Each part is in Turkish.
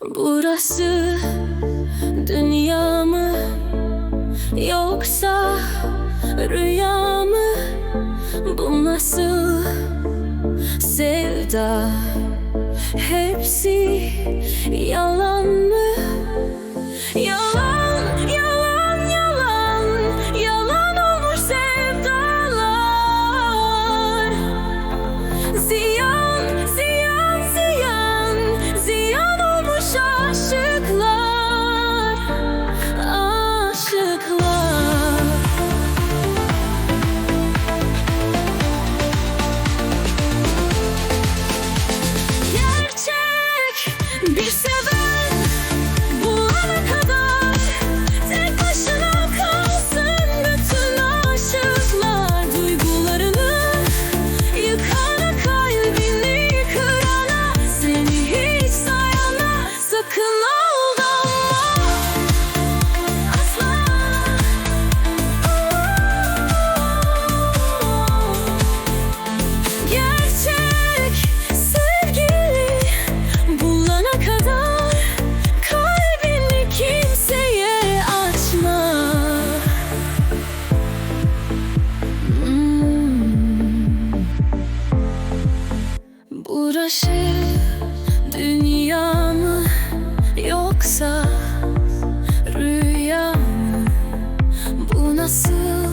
Burası dünya mı yoksa rüya mı? Bu nasıl sevda? Hepsi yalan. Be sen taşı dünya mı yoksa rüya mı? Bu nasıl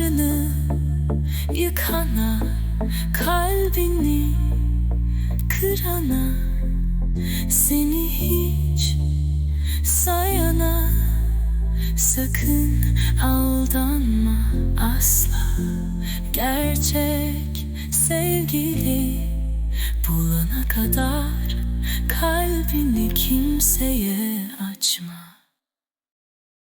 saçlarını yıkana Kalbini kırana Seni hiç sayana Sakın aldanma asla. Gerçek sevgili bulana kadar Kalbini kimseye açma.